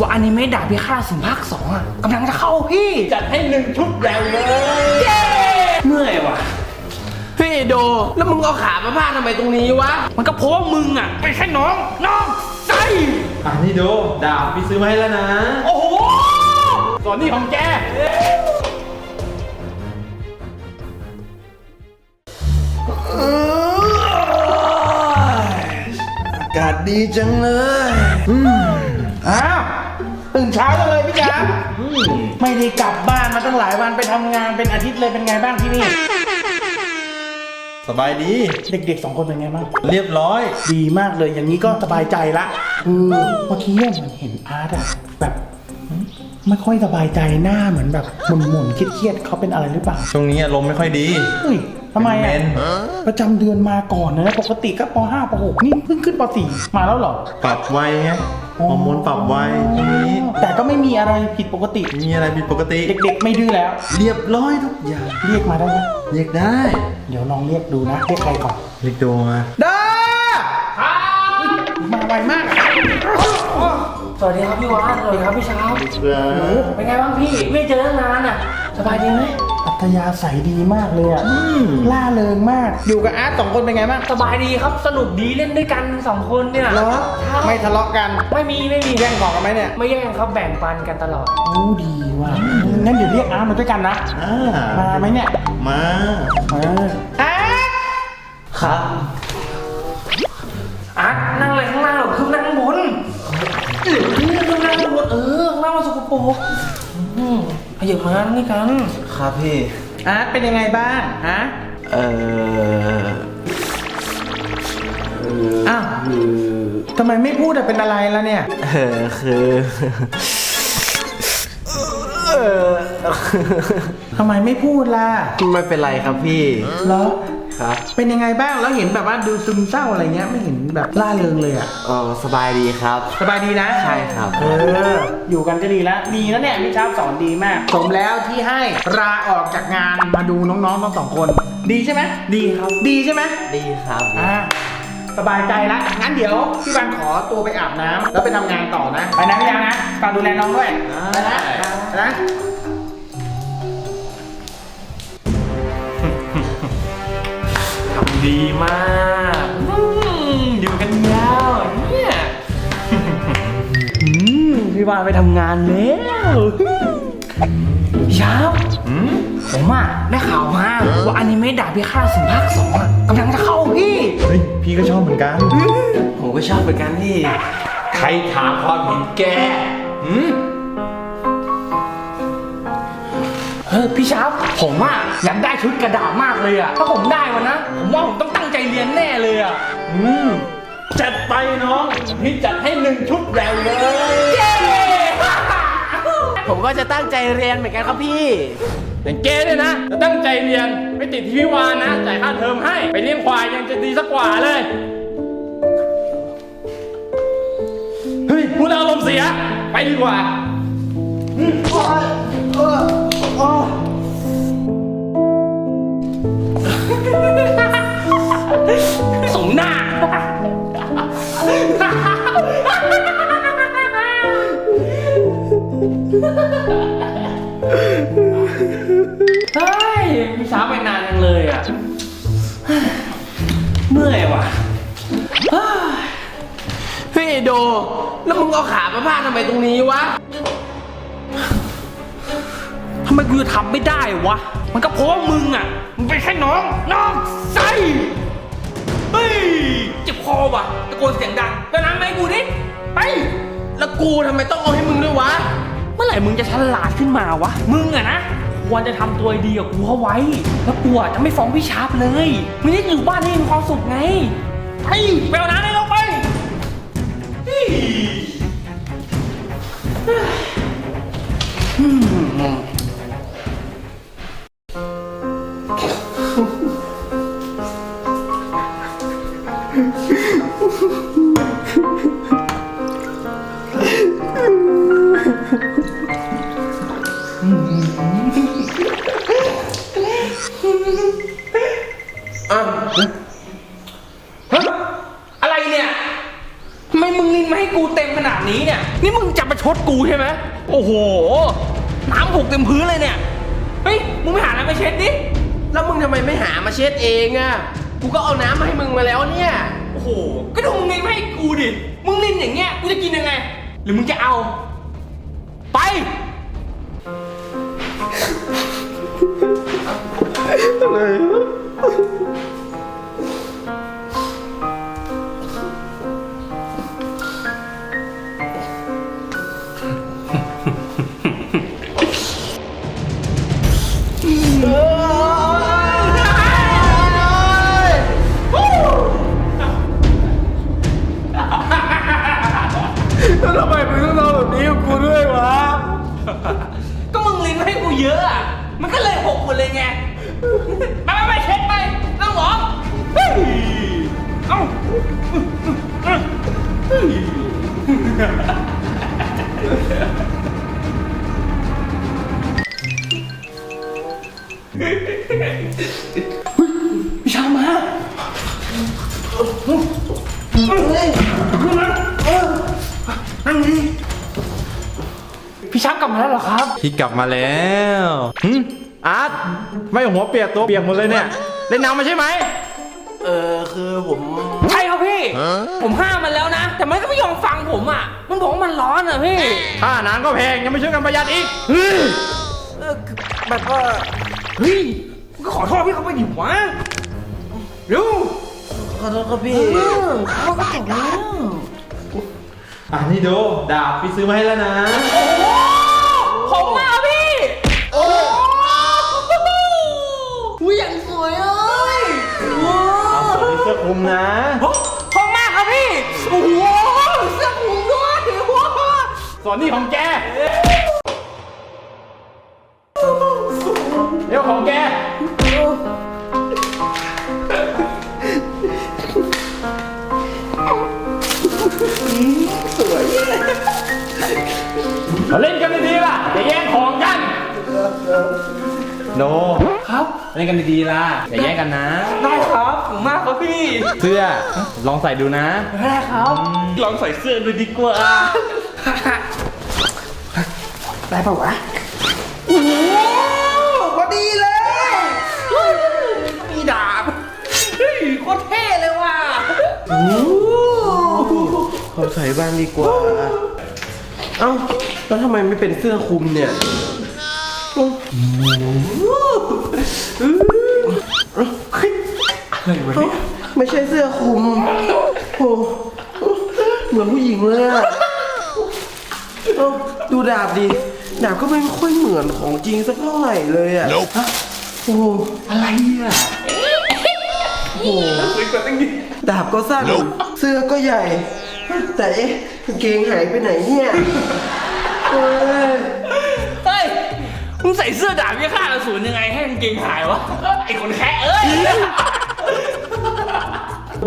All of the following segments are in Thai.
ว่าอนิเมะดาบพิฆาตศูนย์ภาคสองอะกำลังจะเข้าพี่จัดให้หนึ่งชุดใหญ่เลยเมื่อยว่ะเฮ้ยโด แล้วมึงเอาขามาพาดทำไมตรงนี้วะ มันก็เพราะว่ามึงอะเป็นแค่น้อง น้องไส้อะนี่ดูดาบพี่ซื้อมาให้แล้วนะ โอ้โหส่วนนี้ของแกอากาศดีจังเลย อ้าวตื่นเช้าจังเลยพี่จ๋าไม่ได้กลับบ้านมาตั้งหลายวันไปทำงานเป็นอาทิตย์เลยเป็นไงบ้างที่นี่ สบายดี เด็กๆสองคนเป็นไงบ้าง เรียบร้อย ดีมากเลยอย่างนี้ก็สบายใจละคือเมื่อกี้เนี่ยมันเห็นอาร์ตอะแบบไม่ค่อยสบายใจหน้าเหมือนแบบหมุนๆเครียดๆเขาเป็นอะไรหรือเปล่าช่วงนี้อารมณ์ไม่ค่อยดี เฮ้ยทำไมเป็อะนประจำเดือนมาก่อนนะปกติก็ป .5 ป .6 นี่เพิ่งขึ้นป .4 มาแล้วเหรอ ปรับไวไง ฮอร์โมนปรับไวช่วงนี้แต่ก็ไม่มีอะไรผิดปกติ มีอะไรผิดปกติ เด็กๆไม่ดื้อแล้ว เรียบร้อยทุกอย่าง เรียกมาได้ไหมเรียกได้ เดี๋ยวลองเรียกดูนะ เรียกใครก่อน เรียกโดมาด้ามาไวมาก สวัสดีครับพี่วานสวัสดีครับพี่เช้าเพื่อเป็นไงบ้างพี่ ไม่เจอตั้งนานอะ สบายดีไหม อัธยาศัยดีมากเลยอะล่าเริงมาก อยู่กับอาร์ตสองคนเป็นไงบ้างสบายดีครับ สนุกดีเล่นด้วยกันสองคนเนี่ยเหรอไม่ทะเลาะกัน ไม่มีไม่มีแย่งของกันไหมเนี่ย ไม่แย่งครับแบ่งปันกันตลอดโอ้ดีว่ะงั้นเดี๋ยวเรียกอาร์ตมาด้วยกันนะอ่ามาไหมเนี่ย มาเอออา มขยับมานี่กัน ครับพี่ อาร์ตเป็นยังไงบ้างฮะ เอ่ออ้าวทำไมไม่พูดอะเป็นอะไรแล้วเนี่ย เออคือเออทำไมไม่พูดล่ะ ไม่เป็นไรครับพี่เหรอ ครับ เป็นยังไงบ้างแล้วเห็นแบบว่าดูซึมเศร้าอะไรเงี้ยไม่เห็นแบบล่าเริงเลยอะเออสบายดีครับ สบายดีนะใช่ครับ เอออยู่กันก็ดีแล้วดีแล้วเนี่ยพี่ชาบสอนดีมากสมแล้วที่ให้ลาออกจากงานมาดูน้องๆทั้งสองคน ดีใช่ไหมดีครับดีใช่ไหมดีครับอ่าสบายใจละงั้นเดี๋ยวพี่บันขอตัวไปอาบน้ำแล้วไปทำงานต่อนะ ไปนะพี่ยังนะฝากดูแลน้องด้วยไปนะไปนะ ดีมากอืมอยู่กันยาวเนี่ยอืมพี่วานไปทำงานแล้วพี่เช้าผมอะได้ข่าวมาว่าอนิเมะดาบพิฆาตศูนย์ภาคสองอะกำลังจะเข้าพี่ เฮ้ยพี่ก็ชอบเหมือนกัน ผมก็ชอบเหมือนกันพี่ ใครถามความเห็นแกหืม เออพี่ชาร์ปผมอะอยากได้ชุดกระดาษมากเลยอะถ้าผมได้วันนะ ผมว่าผมต้องตั้งใจเรียนแน่เลยอะอืมจัดไปน้องพี่จัดให้หนึ่งชุดใหญ่เลย ผมก็จะตั้งใจเรียนเหมือนกันครับพี่ อย่างเกเนี่ยนะจะตั้งใจเรียนไม่ติดที่พี่วานนะจ่ายค่าเทอมให้ ไปเลี้ยงควายยังจะดีสักกว่าเลย เฮ้ยพูดแล้วอารมณ์เสีย ไปดีกว่าส ช้าไปนานจังเลยอะ เมื่อยว่ะ เฮ้ยโด แล้วมึงเอาขามาพาดทำไมตรงนี้วะทำไมกูจะทำไม่ได้วะ มันก็เพราะว่ามึงอะ มึงเป็นแค่น้อง น้องไส้เฮ้ย เจ็บคอว่ะ ตะโกนเสียงดังไปน้ำไหมกูดิ ไป แล้วกูทำไมต้องเอาให้มึงด้วยวะ เมื่อไหร่มึงจะฉลาดขึ้นมาวะ มึงอะนะ ควรจะทำตัวดีกับกูเอาไว้ แล้วกูอะจะไม่ฟ้องพี่ชาร์ปเลยมึงนี่อยู่บ้านให้มีความสุขไงไปไปเอาน้ำให้เราไปเฮ้ ยอืมฮะอะไรเนี่ยทำไมมึงลินมาให้กูเต็มขนาดนี้เนี่ย นี่มึงจะประชษกูใช่ไหมโอ้โห น้ำหกเต็มพื้นเลยเนี่ย เฮ้ย มึงไม่หาอะไรมาเช็ดดิ แล้วมึงทำไมไม่หามาเช็ดเองอะกูก็เอาน้ำมาให้มึงมาแล้วเนี่ย โอ้โห ก็ดูมึงลินไม่ให้กูดิ มึงลินอย่างเงี้ย กูจะกินยังไง หรือมึงจะเอา ไป แล้วทำไมมึงต้องทำแบบนี้กับกูด้วยวะ ก็มึงลินให้กูเยอะอะมันก็เลยหกหมดเลยไง ไปไปไปเช็ดไปนั่งหรอเฮ้ยเอ้าพี่ชามานั่งดิพี่ชักกลับมาแล้วเหรอครับ พี่กลับมาแล้วหึ อาร์ตไม่หัวเปียกตัวเปียกหมดเลยเนี่ยเล่นน้ำมาใช่ไหมเออคือผมใช่ครับพี่ ผมห้ามมันแล้วนะ แต่มันก็ไม่ยอมฟังผมอะ มันบอกว่ามันร้อนอะพี่ ค่าน้ำก็แพงยังไม่ช่วยกันประหยัดอีกเฮ้ยเออแบบว่าเฮ้ยมึงก็ขอโทษพี่เขาไปดิวะเร็วขอโทษครับพี่เออเขาก็จบแล้วอะนี่ดูดาบพี่ซื้อมาให้แล้วนะโอ้โหผมมา ส่วนนี้ของแก เดี๋ยวของแกมาเล่นกันดีๆล่ะอย่าแย่งของกัน โน ครับ เล่นกันดีๆล่ะอย่าแย่งกันนะ ได้ครับผมมากครับพี่เสื้อ ลองใส่ดูนะ ได้ครับ ลองใส่เสื้อดูดีกว่า ได้ปะวะโอ้โหพอดีเลยเฮ้ยมีดาบเฮ้ยโคตรเท่เลยว่ะเขาใส่บ้างดีกว่า เอ้า แล้วทำไมไม่เป็นเสื้อคลุมเนี่ยอะไรวะเนี่ยไม่ใช่เสื้อคลุมโอ้เหมือนผู้หญิงเลยอะเอ้าดูดาบดิ ดาบก็ไม่ค่อยเหมือนของจริงสักเท่าไหร่เลยอะโอ้อะไรอะโหดาบก็สั้นเสื้อก็ใหญ่ แต่เอ๊ะกางเกงหายไปไหนเนี่ยเอ้ยเฮ้ย มึงใส่เสื้อดาบยี่ฆ่าอสูรยังไงให้กางเกงหายวะ ไอ้คนแค่เอ้ย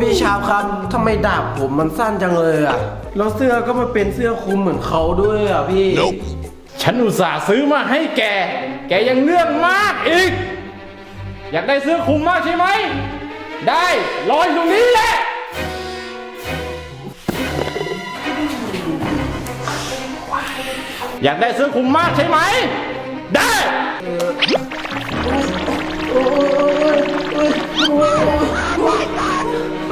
พี่ชาวครับทำไมดาบผมมันสั้นจังเลยอะแล้วเสื้อก็มาเป็นเสื้อคลุมเหมือนเขาด้วยอะพี่ ฉันอุตส่าห์ซื้อมาให้แก แกยังเรื่องมากอีก อยากได้เสื้อคลุมมากใช่ไหม ได้รออยู่ตรงนี้แหละ อยากได้เสื้อคลุมมากใช่ไหม ได้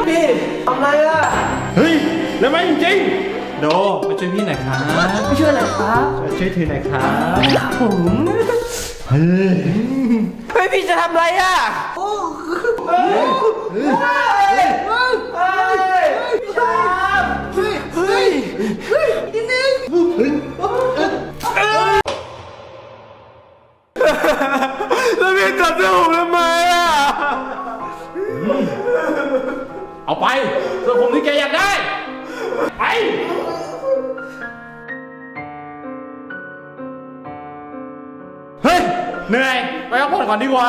พี่ทำไรอะเฮ้ย แล้วไม่จริง โดมาช่วยพี่หน่อยครับไม่เชื่ออะไรครับช่วยถือหน่อยครับผมเฮ้ยพี่จะทำไรอะเฮ้ยเฮ้ยเฮ้ยพี่ชาวเฮ้ยเฮ้ยเฮ้ยนิดนึงแล้วพี่จับเสื้อผมทำไมอะเอาไปเสื้อคลุมที่แกอยากได้ เหนื่อย ไปพักผ่อนก่อนดีกว่า